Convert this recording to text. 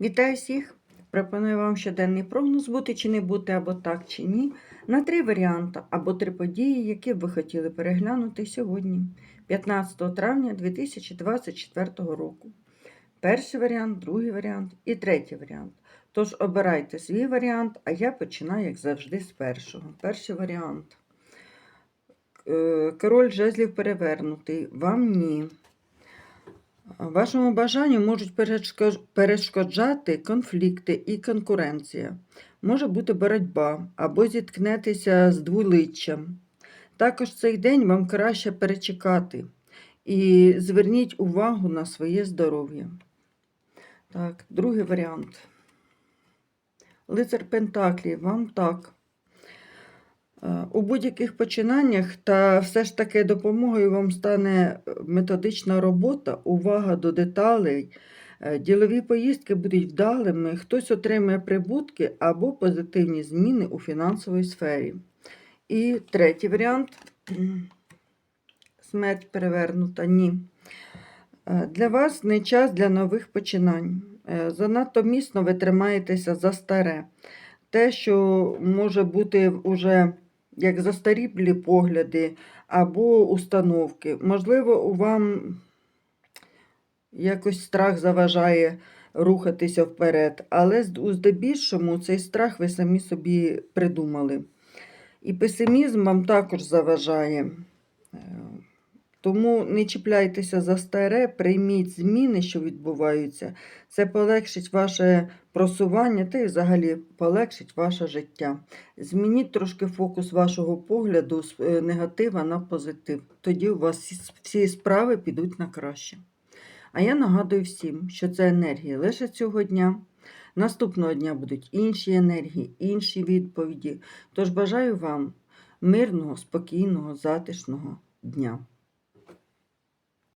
Вітаю всіх! Пропоную вам щоденний прогноз бути чи не бути, або так чи ні, на три варіанти або три події, які б ви хотіли переглянути сьогодні, 15 травня 2024 року. Перший варіант, другий варіант і третій варіант. Тож обирайте свій варіант, а я починаю, як завжди, з першого. Перший варіант. Е, Король жезлів перевернутий. Вам ні. Вашому бажанню можуть перешкоджати конфлікти і конкуренція. Може бути боротьба або зіткнетеся з дволиччям. Також цей день вам краще перечекати і зверніть увагу на своє здоров'я. Так, другий варіант. Лицар Пентаклів, вам так. Е, У будь-яких починаннях та все ж таки допомогою вам стане е, методична робота, увага до деталей. Е, Ділові поїздки будуть вдалими, хтось отримає прибутки або позитивні зміни у фінансовій сфері. І третій варіант смерть перевернута. Ні. Для вас не час для нових починань. Занадто міцно ви тримаєтеся за старе. Те, що може бути уже як застаріблі погляди або установки. Можливо, вам якось страх заважає рухатися вперед, але здебільшому цей страх ви самі собі придумали. І песимізм вам також заважає. Тому не чіпляйтеся за старе, прийміть зміни, що відбуваються. Це полегшить ваше просування та й взагалі полегшить ваше життя. Змініть трошки фокус вашого погляду з е, негатива на позитив. Тоді у вас всі- справи підуть на краще. А я нагадую всім, що це енергії лише цього дня. Наступного дня будуть інші енергії, інші відповіді. Тож бажаю вам мирного, спокійного, затишного дня.